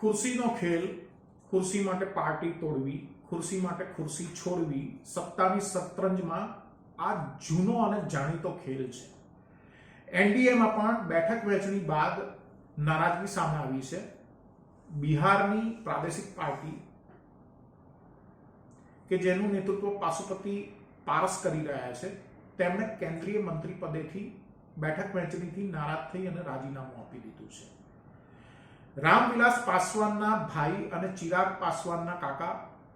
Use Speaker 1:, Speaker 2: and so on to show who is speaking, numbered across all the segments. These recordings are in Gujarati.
Speaker 1: ખુરશીનો ખેલ, ખુરશી માટે પાર્ટી તોડવી, ખુરશી માટે ખુરશી છોડવી, સત્તાની શતરંજમાં આ જૂનો અને જાણીતો ખેલ છે. એનડીએમાં પણ બેઠક વહેંચણી બાદ નારાજગી સામે આવી છે. બિહારની પ્રાદેશિક પાર્ટી, કે જેનું નેતૃત્વ પાશુપતિ પારસ કરી રહ્યા છે, તેમણે કેન્દ્રીય મંત્રી પદેથી બેઠક વહેંચણીથી નારાજ થઈ અને રાજીનામું આપી દીધું છે. રામવિલાસ પાસવાનના ભાઈ અને ચિરાગ પાસવાનના કાકા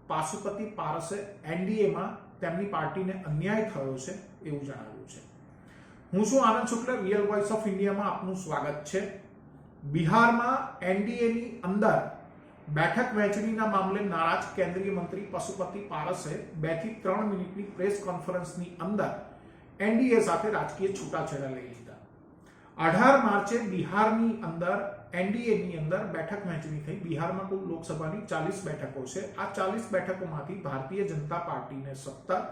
Speaker 1: પાશુપતિ પારસે એનડીએમાં તેમની પાર્ટીને અન્યાય થયો છે એવું જણાવ્યું છે. હું છું Anand Shukla real voice of ઇન્ડિયામાં આપનું સ્વાગત છે. બિહારમાં એનડીએની અંદર બેઠક વહેંચણીના મામલે નારાજ કેન્દ્રીય મંત્રી પશુપતિ પારસે બેથી ત્રણ મિનિટની પ્રેસ કોન્ફરન્સની અંદર એનડીએ સાથે રાજકીય છૂટાછેડા લઈ લીધા. અઢાર માર્ચે બિહારની અંદર એનડીએની અંદર બેઠક વહેંચણી થઈ. બિહારમાં કુલ લોકસભાની ચાલીસ બેઠકો છે. આ ચાલીસ બેઠકોમાંથી ભારતીય જનતા પાર્ટીને સત્તર,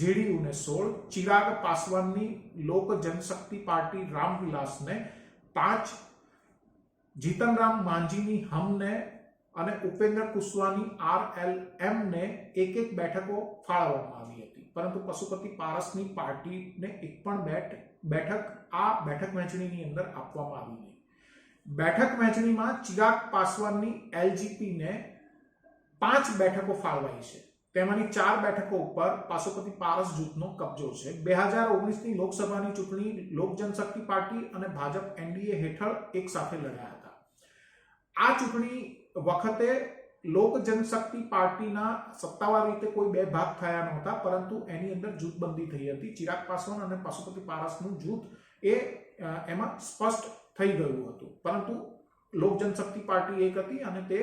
Speaker 1: જેડીયુને સોળ, ચિરાગ પાસવાનની લોક જનશક્તિ પાર્ટી રામવિલાસને પાંચ, જીતનરામ માંઝીની હમને અને ઉપેન્દ્ર કુશવાની આર એલ એમને એક એક બેઠકો ફાળવવામાં આવી હતી. પરંતુ પશુપતિ પારસની પાર્ટીને એક પણ બેઠક આ બેઠક વહેંચણીની અંદર આપવામાં આવી નહીં. બેઠક વહેંચણીમાં ચિરાગ પાસવાનની એલજીપીને પાંચ બેઠકો ફાળવાઈ છે. તેમાંની ચાર બેઠકો ઉપર પાશુપતિ પારસ જૂથનો કબજો છે. બે હજાર ઓગણીસની લોકસભાની ચૂંટણી લોક જનશક્તિ પાર્ટી અને ભાજપ એનડીએ હેઠળ એક સાથે લડ્યા હતા. આ ચૂંટણી વખતે લોક જનશક્તિ પાર્ટીના સત્તાવાર રીતે કોઈ બે ભાગ થયા નહોતા, પરંતુ એની અંદર જૂથબંધી થઈ હતી. ચિરાગ પાસવાન અને પાસોપતિ પારસનું જૂથ એ એમાં સ્પષ્ટ થઈ ગયું હતું. પરંતુ લોક જનશક્તિ પાર્ટી એક હતી અને તે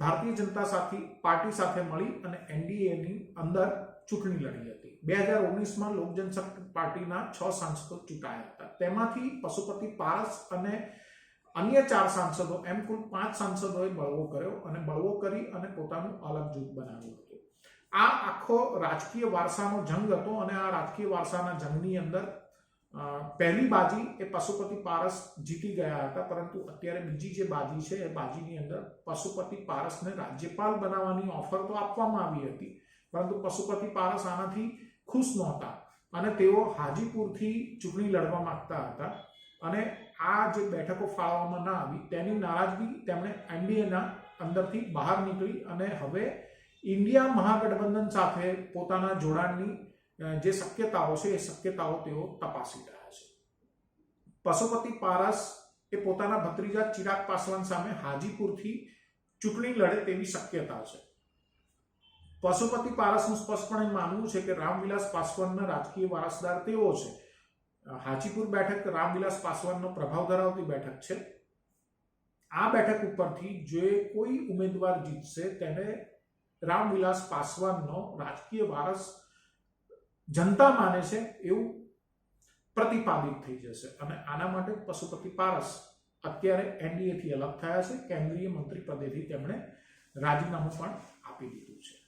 Speaker 1: ભારતીય જનતા સાથે પાર્ટી સાથે મળી અને એનડીએની અંદર ચૂંટણી લડી હતી. બે હજાર ઓગણીસમાં લોક જનશક્તિ પાર્ટીના છ સાંસદો ચૂંટાયા હતા. તેમાંથી પશુપતિ પારસ અને અન્ય ચાર સાંસદો, એમ કુલ પાંચ સાંસદોએ બળવો કર્યો અને બળવો કરી અને પોતાનું અલગ જૂથ બનાવ્યું હતું. આ આખો રાજકીય વારસાનો જંગ હતો અને આ રાજકીય વારસાના જંગની અંદર પહેલી બાજી એ પશુપતિ પારસ જીતી ગયા હતા, પરંતુ અત્યારે બીજી જે બાજી છે, એ બાજીની અંદર પશુપતિ પારસને રાજ્યપાલ બનાવવાની ઓફર તો આપવામાં આવી હતી, પરંતુ પશુપતિ પારસ આનાથી ખુશ નહોતા અને તેઓ હાજીપુરથી ચૂંટણી લડવા માંગતા હતા અને આ જે બેઠકો ફાળવવામાં ના આવી તેની નારાજગી તેમણે એનડીએના અંદરથી બહાર નીકળી અને હવે ઇન્ડિયા મહાગઠબંધન સાથે પોતાના જોડાણની જે શક્યતાઓ છે એ શક્યતાઓ તેઓ તપાસી રહ્યા છે પશુપતિ પારસ એ પોતાના ભત્રીજા ચિરાગ પાસવાન સામે હાજીપુરથી ચૂંટણી લડે તેવી શક્યતા છે પશુપતિ પારસનું સ્પષ્ટપણે માનવું છે કે રામવિલાસ પાસવાનના રાજકીય વારસદાર તેઓ છે હાજીપુર બેઠક રામવિલાસ પાસવાનનો પ્રભાવ ધરાવતી બેઠક છે આ બેઠક ઉપરથી જે કોઈ ઉમેદવાર જીતશે તેને રામવિલાસ પાસવાનનો રાજકીય વારસ જનતા માને છે એવું પ્રતિપાદિત થઈ જશે. અને આના માટે પશુપતિ પારસ અત્યારે એનડીએથી અલગ થયા છે. કેન્દ્રીય મંત્રી પદેથી તેમણે રાજીનામું પણ આપી દીધું છે.